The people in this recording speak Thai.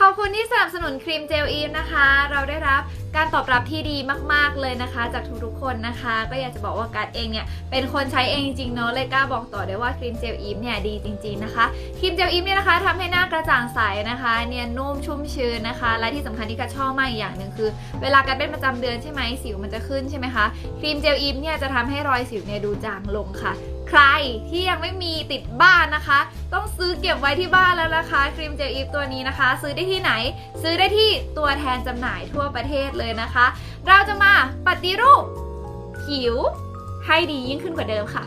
ขอบคุณที่สนับสนุนครีมเจลอีฟนะคะ เราได้รับการตอบรับที่ดีมากๆเลยนะคะ จากทุกๆคนนะคะ ก็อยากจะบอกว่าการดเองเนี่ยเป็นคนใช้เองจริงๆเนาะเลยกล้าบอกต่อได้ว่าครีมเจลอีฟเนี่ยดีจริง ๆนะคะครีมเจลอีฟเนี่ยนะคะทำให้หน้ากระจ่างใสนะคะเนียนนุ่มชุ่มชื้นนะคะ และที่สำคัญที่กัดชอบมากอีกอย่างหนึ่งคือ เวลาการเป็นประจำเดือนใช่ไหมสิวมันจะขึ้นใช่ไหมคะครีมเจลอีฟเนี่ยจะทำให้รอยสิวเนี่ยดูจางลงค่ะ ใครที่ยังไม่มีติดบ้านนะคะ ซื้อเก็บไว้ที่บ้านแล้วนะคะครีมเจลอีฟตัวนี้นะคะ ซื้อได้ที่ไหน ซื้อได้ที่ตัวแทนจำหน่ายทั่วประเทศเลยนะคะ เราจะมาปฏิรูปผิวให้ดียิ่งขึ้นกว่าเดิมค่ะ